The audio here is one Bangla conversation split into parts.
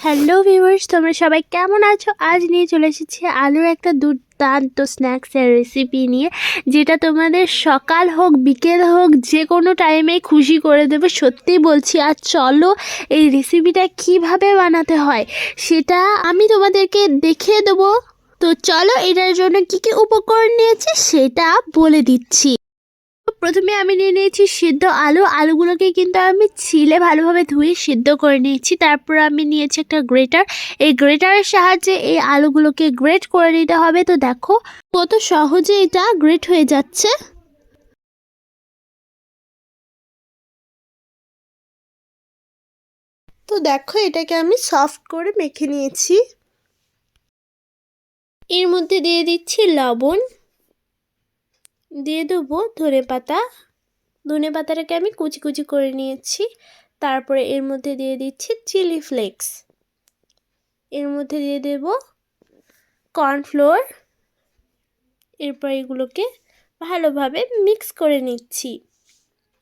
হ্যালো ভিউয়ার্স, তোমরা সবাই কেমন আছো? আজ নিয়ে চলে এসেছি আলুর একটা দুর্দান্ত স্ন্যাক্সের রেসিপি নিয়ে, যেটা তোমাদের সকাল হোক, বিকেল হোক, যে কোনো টাইমে খুশি করে দেবে। সত্যি বলছি, আর চলো এই রেসিপিটা কীভাবে বানাতে হয়, সেটা আমি তোমাদেরকে দেখিয়ে দেবো। তো চলো, এটার জন্য কি কি উপকরণ নিয়েছি, সেটা বলে দিচ্ছি। প্রথমে আমি নিয়ে নিয়েছি সিদ্ধ আলু। আলুগুলোকে কিন্তু আমি ছিলে ভালোভাবে ধুয়ে সিদ্ধ করে নিয়েছি। তারপর আমি নিয়েছি একটা গ্রেটার। এই গ্রেটারের সাহায্যে এই আলুগুলোকে গ্রেট করে নিতে হবে। তো দেখো কত সহজে এটা গ্রেট হয়ে যাচ্ছে। তো দেখো এটাকে আমি সফট করে মেখে নিয়েছি। এর মধ্যে দিয়ে দিচ্ছি লবণ। দিয়ে দেবো ধনে পাতা। ধনে পাতাটাকে আমি কুচি কুচি করে নিয়েছি। তারপরে এর মধ্যে দিয়ে দিচ্ছি চিলি ফ্লেক্স। এর মধ্যে দিয়ে দেব কর্নফ্লোর। এরপর এগুলোকে ভালোভাবে মিক্স করে নিচ্ছি।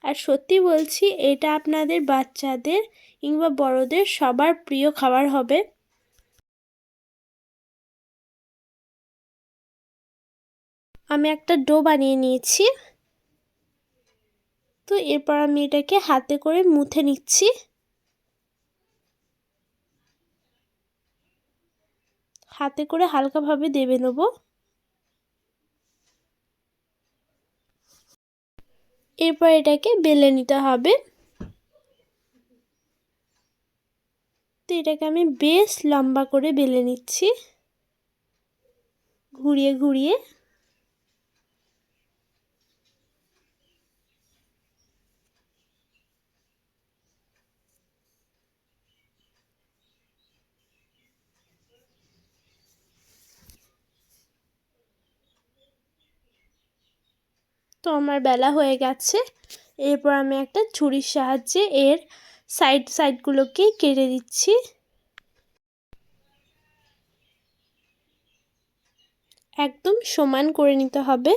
আর সত্যি বলছি, এটা আপনাদের বাচ্চাদের কিংবা বড়দের সবার প্রিয় খাবার হবে। আমি একটা ডো বানিয়ে নিয়েছি। তো এরপর আমি এটাকে হাতে করে মুথে নিচ্ছি। হাতে করে হালকাভাবে দেবে নেব। এরপর এটাকে বেলে নিতে হবে। তো এটাকে আমি বেশ লম্বা করে বেলে নিচ্ছি। ঘুরিয়ে ঘুরিয়ে। তো আমার বেলা হয়ে গেছে। এরপর আমি একটা ছুরির সাহায্যে এর সাইড সাইডগুলোকে কেটে দিচ্ছি। একদম সমান করে নিতে হবে।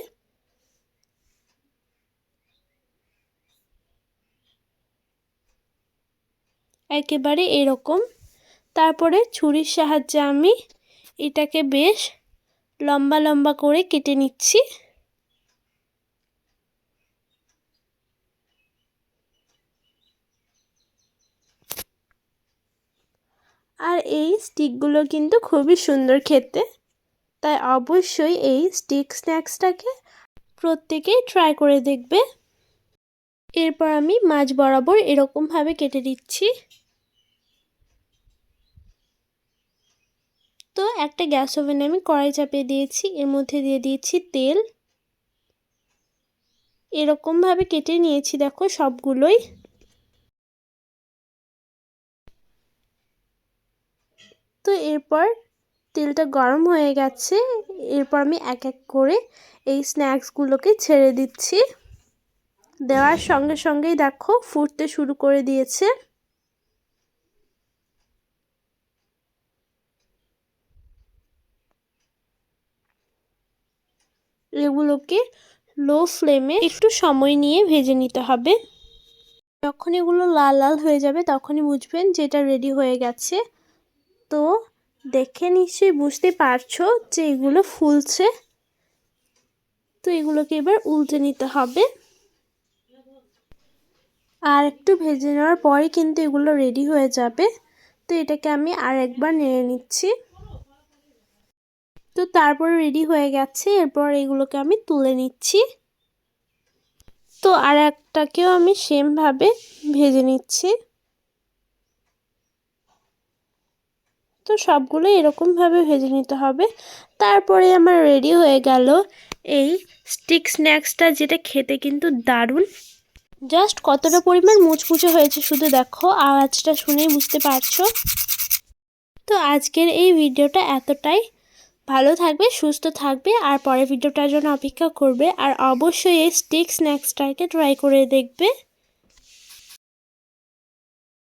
একেবারে এরকম। তারপরে ছুরির সাহায্যে আমি এটাকে বেশ লম্বা লম্বা করে কেটে নিচ্ছি। আর এই স্টিকগুলো কিন্তু খুবই সুন্দর খেতে। তাই অবশ্যই এই স্টিক স্ন্যাক্সটাকে প্রত্যেকেই ট্রাই করে দেখবে। এরপর আমি মাছ বরাবর এরকমভাবে কেটে দিচ্ছি তো একটা গ্যাস ওভেনে আমি কড়াই চাপিয়ে দিয়েছি, এর মধ্যে দিয়ে দিয়েছি তেল। এরকমভাবে কেটে নিয়েছি, দেখো সবগুলোই। তো এরপর তেলটা গরম হয়ে গেছে। এরপর আমি এক এক করে এই স্ন্যাক্সগুলোকে ছেড়ে দিচ্ছি। দেওয়ার সঙ্গে সঙ্গেই দেখো ফুটতে শুরু করে দিয়েছে। এগুলোকে লো ফ্লেমে একটু সময় নিয়ে ভেজে নিতে হবে। যখন এগুলো লাল লাল হয়ে যাবে তখনই বুঝবেন যে এটা রেডি হয়ে গেছে। তো দেখে নিশ্চয়ই বুঝতে পারছ যে এগুলো ফুলছে। তো এগুলোকে এবার উল্টে নিতে হবে। আর একটু ভেজে নেওয়ার পরে কিন্তু এগুলো রেডি হয়ে যাবে। তো এটাকে আমি আর একবার নেড়ে নিচ্ছি। তো তারপর রেডি হয়ে গেছে, এরপর এগুলোকে আমি তুলে নিচ্ছি। তো আর একটাকেও আমি সেমভাবে ভেজে নিচ্ছি। তো সবগুলো এরকমভাবে ভেজে নিতে হবে। তারপরে আমার রেডি হয়ে গেল এই স্টিক স্ন্যাক্সটা যেটা খেতে কিন্তু দারুণ। জাস্ট কতটা পরিমাণ মুচমুচে হয়েছে শুধু দেখো, আওয়াজটা শুনেই বুঝতে পারছ? তো আজকের এই ভিডিওটা এতটাই। ভালো থাকবে, সুস্থ থাকবে, আর পরের ভিডিওটার জন্য অপেক্ষা করবে, আর অবশ্যই এই স্টিক স্ন্যাক্সটাকে ট্রাই করে দেখবে।